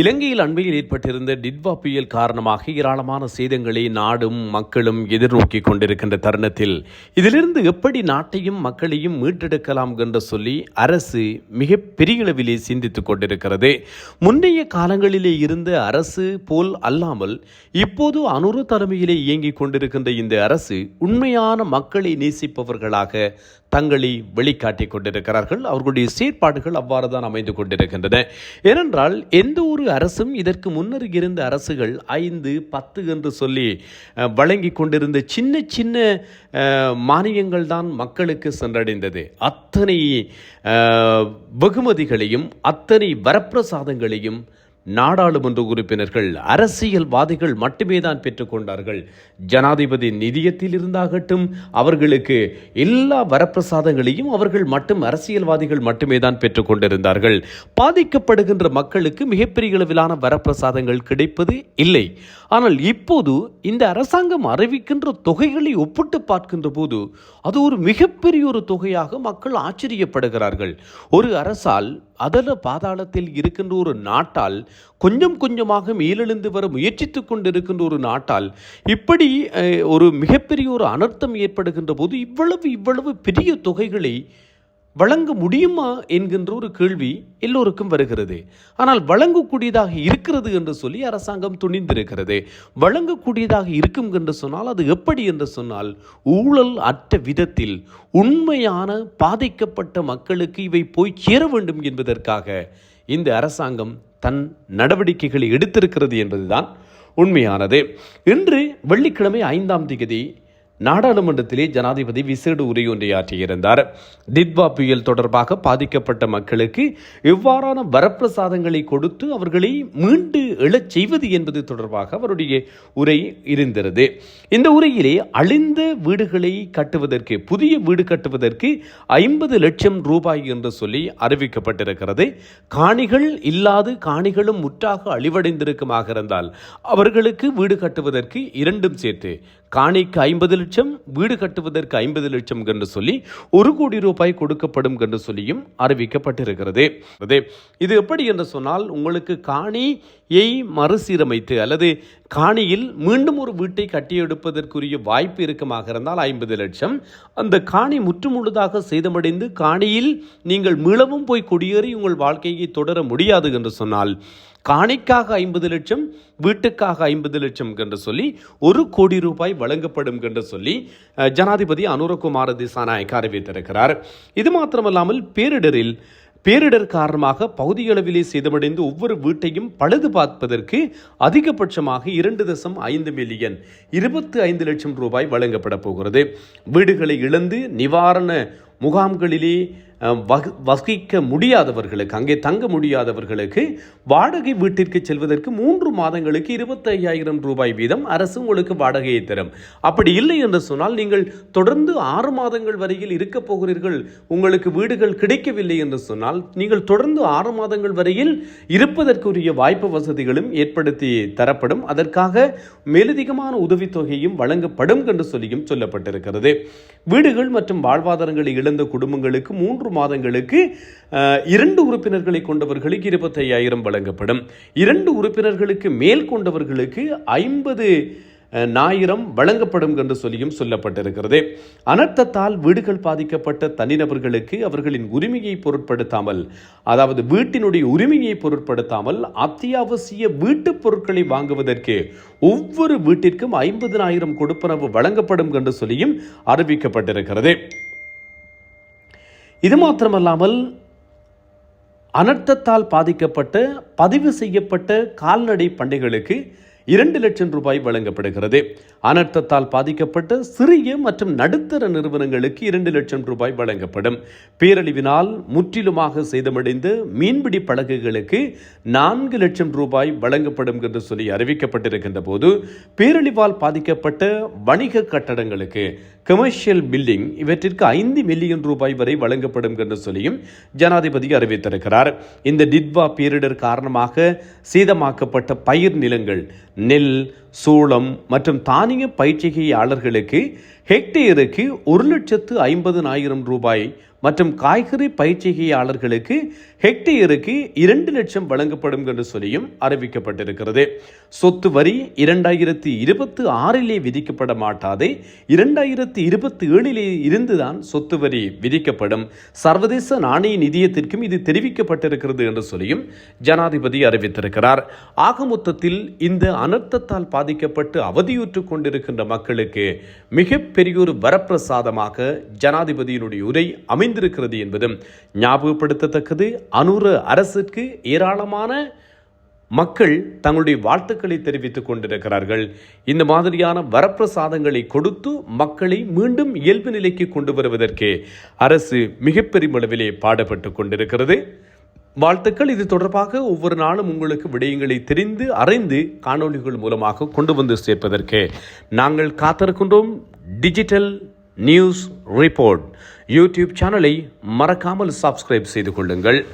இலங்கையில் அண்மையில் ஏற்பட்டிருந்த டிட்வா புயல் காரணமாக ஏராளமான சேதங்களை நாடும் மக்களும் எதிர்நோக்கி கொண்டிருக்கின்ற தருணத்தில் இதிலிருந்து எப்படி நாட்டையும் மக்களையும் மீட்டெடுக்கலாம் என்று சொல்லி அரசு மிக பெரிய அளவிலே சிந்தித்துக் கொண்டிருக்கிறது. முன்னைய காலங்களிலே இருந்த அரசு போல் அல்லாமல் இப்போது அனுரு தலைமையிலே இயங்கிக் கொண்டிருக்கின்ற இந்த அரசு உண்மையான மக்களை நேசிப்பவர்களாக தங்களை வெளிக்காட்டிக் கொண்டிருக்கிறார்கள். அவர்களுடைய செயற்பாடுகள் அவ்வாறு தான் அமைந்து கொண்டிருக்கின்றன. ஏனென்றால் எந்த ஒரு அரசும் இதற்கு முன்னர் இருந்த அரசுகள் ஐந்து பத்து என்று சொல்லி வழங்கி கொண்டிருந்த சின்ன சின்ன மானியங்கள் தான் மக்களுக்கு சென்றடைந்தது. அத்தனை வெகுமதிகளையும் அத்தனை வரப்பிரசாதங்களையும் நாடாளுமன்ற உறுப்பினர்கள் அரசியல்வாதிகள் மட்டுமே தான் பெற்றுக்கொண்டார்கள் ஜனாதிபதி நிதியத்தில் இருந்தாகட்டும் அவர்களுக்கு எல்லா வரப்பிரசாதங்களையும் அவர்கள் மட்டும் அரசியல்வாதிகள் மட்டுமே தான் பெற்றுக்கொண்டிருந்தார்கள் பாதிக்கப்படுகின்ற மக்களுக்கு மிகப்பெரிய அளவிலான வரப்பிரசாதங்கள் கிடைப்பது இல்லை. ஆனால் இப்போது இந்த அரசாங்கம் அறிவிக்கின்ற தொகைகளை ஒப்பிட்டு பார்க்கின்ற போது அது ஒரு மிகப்பெரிய ஒரு தொகையாக மக்கள் ஆச்சரியப்படுகிறார்கள். ஒரு அரசால் அதல பாதாளத்தில் இருக்கின்ற ஒரு நாட்டால் கொஞ்சம் கொஞ்சமாக மேலெழுந்து வர முயற்சித்து கொண்டிருக்கின்ற ஒரு நாட்டால் இப்படி ஒரு மிகப்பெரிய ஒரு அனர்த்தம் ஏற்படுகின்ற போது இவ்வளவு இவ்வளவு பெரிய தொகைகளை வழங்க முடியுமா என்கின்ற ஒரு கேள்வி எல்லோருக்கும் வருகிறது. ஆனால் வழங்கக்கூடியதாக இருக்கிறது என்று சொல்லி அரசாங்கம் துணிந்திருக்கிறது. வழங்கக்கூடியதாக இருக்கும் என்று சொன்னால் அது எப்படி என்று சொன்னால் ஊழல் அற்ற விதத்தில் உண்மையான பாதிக்கப்பட்ட மக்களுக்கு இவை போய் சேர வேண்டும் என்பதற்காக இந்த அரசாங்கம் தன் நடவடிக்கைகளை எடுத்திருக்கிறது என்பதுதான் உண்மையானது. இன்று வெள்ளிக்கிழமை ஐந்தாம் திகதி நாடாளுமன்றத்திலே ஜனாதிபதி விசேட உரையொன்றை ஆற்றியிருந்தார். திட்வா புயல் தொடர்பாக பாதிக்கப்பட்ட மக்களுக்கு எவ்வாறான வரப்பிரசாதங்களை கொடுத்து அவர்களை மீண்டு எழச் செய்வது என்பது தொடர்பாக அவருடைய உரை இருந்தது. இந்த உரையிலே அழிந்த வீடுகளை கட்டுவதற்கு புதிய வீடு கட்டுவதற்கு ஐம்பது லட்சம் ரூபாய் என்று சொல்லி அறிவிக்கப்பட்டிருக்கிறது. காணிகள் இல்லாது காணிகளும் முற்றாக அழிவடைந்திருக்குமாக இருந்தால் அவர்களுக்கு வீடு கட்டுவதற்கு இரண்டும் சேர்த்து காணிக்கு ஐம்பது லட்சம் வீடு கட்டுவதற்கு ஐம்பது லட்சம் என்று சொல்லி ஒரு கோடி ரூபாய் கொடுக்கப்படும் என்று சொல்லியும் அறிவிக்கப்பட்டிருக்கிறது. இது எப்படி என்று சொன்னால் உங்களுக்கு காணியை மறுசீரமைத்து அல்லது காணியில் மீண்டும் ஒரு வீட்டை கட்டியெடுப்பதற்குரிய வாய்ப்பு இருக்கமாக இருந்தால் ஐம்பது லட்சம். அந்த காணி முற்றுமுழுதாக சேதமடைந்து காணியில் நீங்கள் மீளவும் போய் குடியேறி உங்கள் வாழ்க்கையை தொடர முடியாது என்று சொன்னால் காணிக்காக ஐம்பது லட்சம் வீட்டுக்காக ஐம்பது லட்சம் என்று சொல்லி ஒரு கோடி ரூபாய் வழங்கப்படும் என்று சொல்லி ஜனாதிபதி அனுரகுமார திசாநாயக் அறிவித்திருக்கிறார். இது மாத்திரமல்லாமல் பேரிடரில் பேரிடர் காரணமாக பகுதியளவிலே சேதமடைந்து ஒவ்வொரு வீட்டையும் பழுது பார்ப்பதற்கு அதிகபட்சமாக இரண்டு தசம் ஐந்து மில்லியன் இருபத்தி ஐந்து லட்சம் ரூபாய் வழங்கப்பட போகிறது. வீடுகளை இழந்து நிவாரண முகாம்களிலே வகு- வசிக்க முடியாதவர்களுக்கு அங்கே தங்க முடியாதவர்களுக்கு வாடகை வீட்டிற்கு செல்வதற்கு மூன்று மாதங்களுக்கு இருபத்தையாயிரம் ரூபாய் வீதம் அரசு உங்களுக்கு வாடகையை தரும். அப்படி இல்லை என்று சொன்னால் நீங்கள் தொடர்ந்து ஆறு மாதங்கள் வரையில் இருக்க போகிறீர்கள். உங்களுக்கு வீடுகள் கிடைக்கவில்லை என்று சொன்னால் நீங்கள் தொடர்ந்து ஆறு மாதங்கள் வரையில் இருப்பதற்குரிய வாய்ப்பு வசதிகளும் ஏற்படுத்தி தரப்படும். அதற்காக மேலதிகமான உதவித்தொகையும் வழங்கப்படும் என்று சொல்லியும் சொல்லப்பட்டிருக்கிறது. வீடுகள் மற்றும் வாழ்வாதாரங்களை இழந்த குடும்பங்களுக்கு மூன்று மாதங்களுக்கு இரண்டு உறுப்பினர்களை கொண்டவர்களுக்கு இருபத்தையாயிரம் வழங்கப்படும். இரண்டு உறுப்பினர்களுக்கு மேல் கொண்டவர்களுக்கு ஐம்பது ஞாயிரம் வழங்கப்படும் என்று சொல்லியும் சொல்லப்பட்டிருக்கிறது. அனர்த்தத்தால் வீடுகள் பாதிக்கப்பட்ட தனிநபர்களுக்கு அவர்களின் உரிமையை பொருட்படுத்தாமல் அதாவது வீட்டினுடைய உரிமையை பொருட்படுத்தாமல் அத்தியாவசிய வீட்டுப் பொருட்களை வாங்குவதற்கு ஒவ்வொரு வீட்டிற்கும் ஐம்பதினாயிரம் கொடுப்பனவு வழங்கப்படும் என்று சொல்லியும் அறிவிக்கப்பட்டிருக்கிறது. இது மாத்திரமல்லாமல் அனர்த்தத்தால் பாதிக்கப்பட்ட பதிவு செய்யப்பட்ட கால்நடை பண்டைகளுக்கு இரண்டு லட்சம் ரூபாய் வழங்கப்படுகிறது. அனர்த்தத்தால் பாதிக்கப்பட்ட சிறிய மற்றும் நடுத்தர நிறுவனங்களுக்கு இரண்டு லட்சம் ரூபாய் வழங்கப்படும். பேரழிவினால் முற்றிலுமாக சேதமடைந்த மீன்பிடி படகுகளுக்கு நான்கு லட்சம் ரூபாய் வழங்கப்படும் என்று சொல்லி அறிவிக்கப்பட்டிருக்கின்ற போது பேரழிவால் பாதிக்கப்பட்ட வணிக கட்டடங்களுக்கு கமர்ஷியல் பில்டிங் இவற்றிற்கு ஐந்து மில்லியன் ரூபாய் வரை வழங்கப்படும் என்று சொல்லியும் ஜனாதிபதி அறிவித்திருக்கிறார். இந்த டிட்வா பேரிடர் காரணமாக சீதமாக்கப்பட்ட பயிர் நிலங்கள் நெல் சோளம் மற்றும் தானிய பயிற்சிகையாளர்களுக்கு ஹெக்டேருக்கு ஒரு லட்சத்து ஐம்பதுனாயிரம் ரூபாய் மற்றும் காய்கறி பயிற்சிகையாளர்களுக்கு ஹெக்டேருக்கு இரண்டு லட்சம் வழங்கப்படும் என்று சொல்லியும் அறிவிக்கப்பட்டிருக்கிறது. சொத்து வரி இரண்டாயிரத்தி இருபத்தி ஆறிலே விதிக்கப்பட மாட்டாது. இரண்டாயிரத்தி இருபத்தி ஏழிலே இருந்துதான் சொத்து வரி விதிக்கப்படும். சர்வதேச நாணய நிதியத்திற்கும் இது தெரிவிக்கப்பட்டிருக்கிறது என்று சொல்லியும் ஜனாதிபதி அறிவித்திருக்கிறார். ஆக மொத்தத்தில் இந்த அனர்த்தத்தால் பாதிக்கப்பட்டு அவதியுற்று கொண்டிருக்கின்ற மக்களுக்கு மிகப்பெரிய ஒரு வரப்பிரசாதமாக ஜனாதிபதியினுடைய உரை அமைந்திருக்கிறது என்பதும் ஞாபகப்படுத்தத்தக்கது. அனுர அரசிற்கு ஏராளமான மக்கள் தங்களுடைய வாழ்த்துக்களை தெரிவித்துக் கொண்டிருக்கிறார்கள். இந்த மாதிரியான வரப்பிரசாதங்களை கொடுத்து மக்களை மீண்டும் இயல்பு நிலைக்கு கொண்டு வருவதற்கு அரசு மிகப்பெரும் அளவிலே பாடுபட்டு கொண்டிருக்கிறது. வாழ்த்துக்கள். இது தொடர்பாக ஒவ்வொரு நாளும் உங்களுக்கு விடயங்களை தெரிந்து அறிந்து காணொளிகள் மூலமாக கொண்டு வந்து சேர்ப்பதற்கு நாங்கள் காத்திருக்கின்றோம். டிஜிட்டல் நியூஸ் ரிப்போர்ட் யூடியூப் சேனலை மறக்காமல் சப்ஸ்கிரைப் செய்து கொள்ளுங்கள்.